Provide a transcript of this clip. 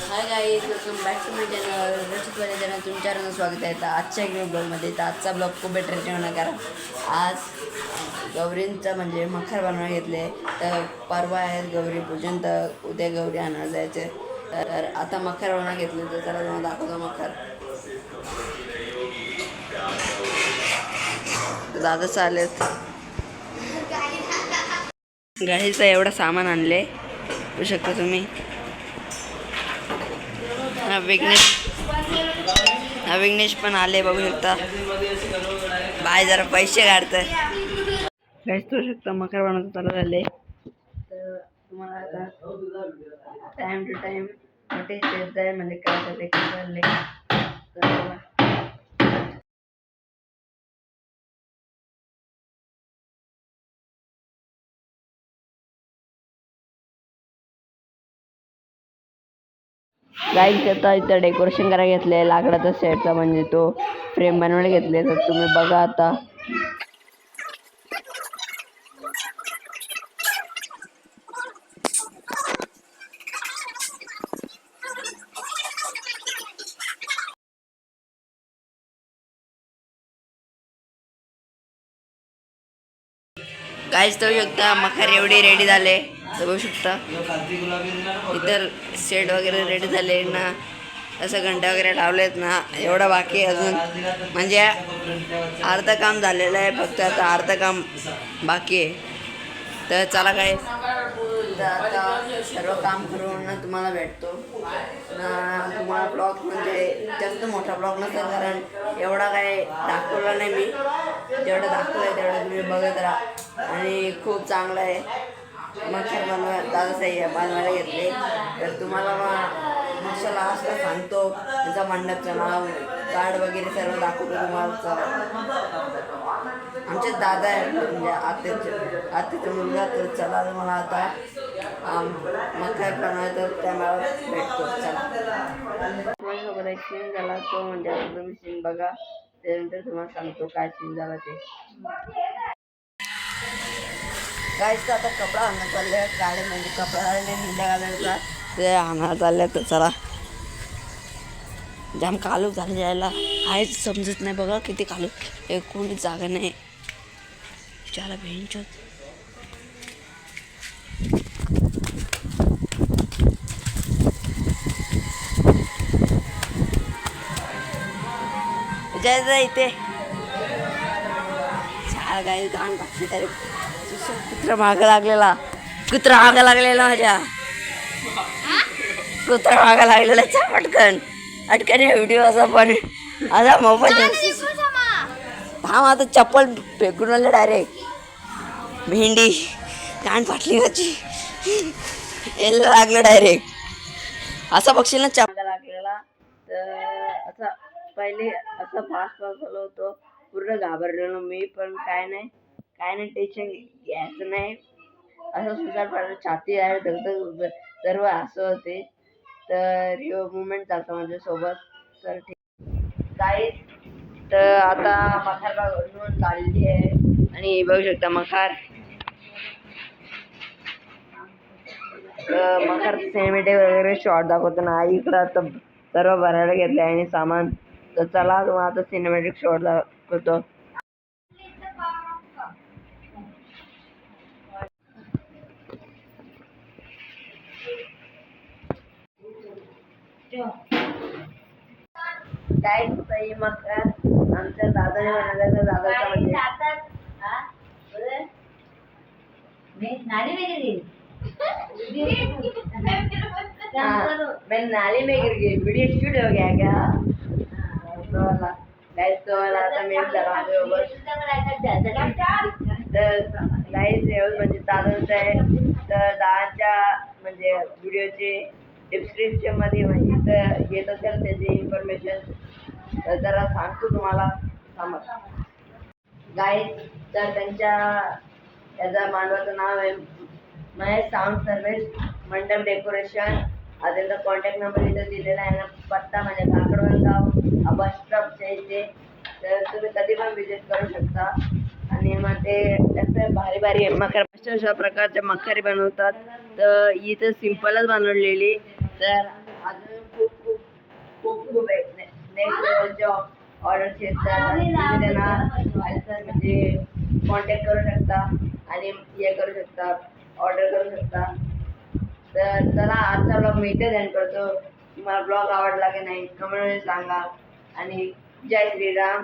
Hi guys welcome back to my channel Rachit माझ्या channel तुमच्यावर स्वागत आहे. तर आजच्या एक ब्लॉगमध्ये तर आजचा ब्लॉग खूप बेटर ठेवणार कारण आज गौरींचं म्हणजे मखर बनवून घेतले. तर परवा आहेत गौरी पूजन तर उद्या गौरी आणायला जायचे तर आता मखर बनवून घेतले तर चला तुम्हाला दाखवतो मखर. दादा चालेत गाईचं एवढं सामान आणले. बघू शकता तुम्ही. हा विघ्नेश हा विघ्नेश पण आले बघू शकता. बाय जरा पैसे काढतंय. काहीच करू शकता मकर बनवतो चालू झाले तर तुम्हाला आता टाइम टू टाइम कुठे येत जाईल म्हणजे काय ते काय चालले तर बघा. आता इथं डेकोरेशन करायला घेतले लाकडाचा सेटचा म्हणजे तो फ्रेम बनवायला घेतले तर तुम्ही बघा आता. गाईच तर शकता मखर एवढे रेडी झाले. बघू शकता. इतर सेट वगैरे रेडी झाले ना. असं घंटा वगैरे लावलेत ना. एवढं बाकी अजून. म्हणजे अर्धं काम झालेलं आहे. फक्त आता अर्धं काम बाकी आहे. तर चला काय तर आता सर्व काम करून तुम्हाला भेटतो. ना तुम्हाला ब्लॉग म्हणजे जास्त मोठा ब्लॉग नसेल कारण एवढा काय दाखवला नाही मी. जेवढं दाखवलं आहे तेवढं तुम्ही बघत राहा. आणि खूप चांगलं आहे. मच्छर बनवा दादासाई बनवायला घेतले. तर तुम्हाला मग मसाला असं सांगतो त्याचा मंडपचं नाव कार्ड वगैरे सर्व दाखवतो तुम्हाला. आमचे दादा आहे म्हणजे आत्याचे आत्याचा मुलगा तर चला मला आता आम, मखर बनवायचं मला भेटतो. चला. माझ्यासोबत एक सीन झाला तो म्हणजे तुम्ही सीन बघा. त्यानंतर तुम्हाला सांगतो काय सीन झाला ते. काहीच आता कपडा आणण्यात चालले काळे म्हणजे कपडा आणले घालायचा. ते आणा चालले तर चला. जाम कालू झाले जायला काहीच समजत नाही बघा किती कालू. एक कोणी जागा नाही. त्याला भेंचोत जय इथे. चार गाई घाण घातली तरी कुत्रा मागं लागलेला. कुत्रा मागं लागलेला माझ्या. कुत्रा मागं लागलेला चा पटकन. अटकन व्हिडिओ असा पण. असा मोबाईल. थांब आता चप्पल फेकून आलं डायरेक्ट भेंडी. कान फाटली माझी. यायला लागलं डायरेक्ट असा बघशील ना चप्पल लागलेला. तर असा पहिले असं फास्ट फास्ट झालं होतं. पूर्ण घाबरलेलो मी पण काय नाही. टेन्शन घ्यायचं नाही. असं सुद्धा माझं छाती आहे धगधग सर्व असं होते. तर यो मुवमेंट चालतं माझ्यासोबत. तर ठीक. काही तर आता मखार बाग चालली आहे. आणि बघू शकता मखार. तर मखार सिनेमॅटिक वगैरे शॉर्ट दाखवतो ना इकडं आता सर्व भरायला घेतले आणि सामान. तर चला तुम्हाला आता सिनेमॅटिक शॉर्ट दाखवतो. काय सही मखार आमच्या दादाने म्हणाले तर दादाचा म्हणजे हाँ, मैं नाली में गिर गई वीडियो शूट हो गया क्या तो वाला गाइस तो वाला आता मी जरा बस तर एवढं म्हणजे दादाचं आहे तर दादाच्या म्हणजे व्हिडिओचे डिस्क्रिप्शनमध्ये म्हणजे तर येत असेल त्याची इन्फॉर्मेशन तर जरा सांगतो तुम्हाला. समज गाईज तर त्यांच्या त्याचा मानवाचं नाव आहे Mahesh sound service mandap decoration त्यांचा कॉन्टॅक्ट नंबर इथं दिलेला आहे ना पत्ता म्हणजे काकडवण गाव बस स्टॉपच्या इथे. तर तुम्ही कधी पण विजिट करू शकता. आणि मग ते असं भारी भारी मकर अशा प्रकारच्या मखारी बनवतात. तर इथं सिम्पलच बनवलेली. तर अजून खूप खूप खूप खूप आहेत. नेक्स्ट लेवलच्या ऑर्डरचे येतात तुम्ही त्यांना म्हणजे कॉन्टॅक्ट करू शकता आणि हे करू शकता ऑर्डर करू शकता. तर चला आजचा ब्लॉग मी इथेच एंड करतो. तुम्हाला ब्लॉग आवडला की नाही कमेंटमध्ये सांगा. आणि जय श्रीराम.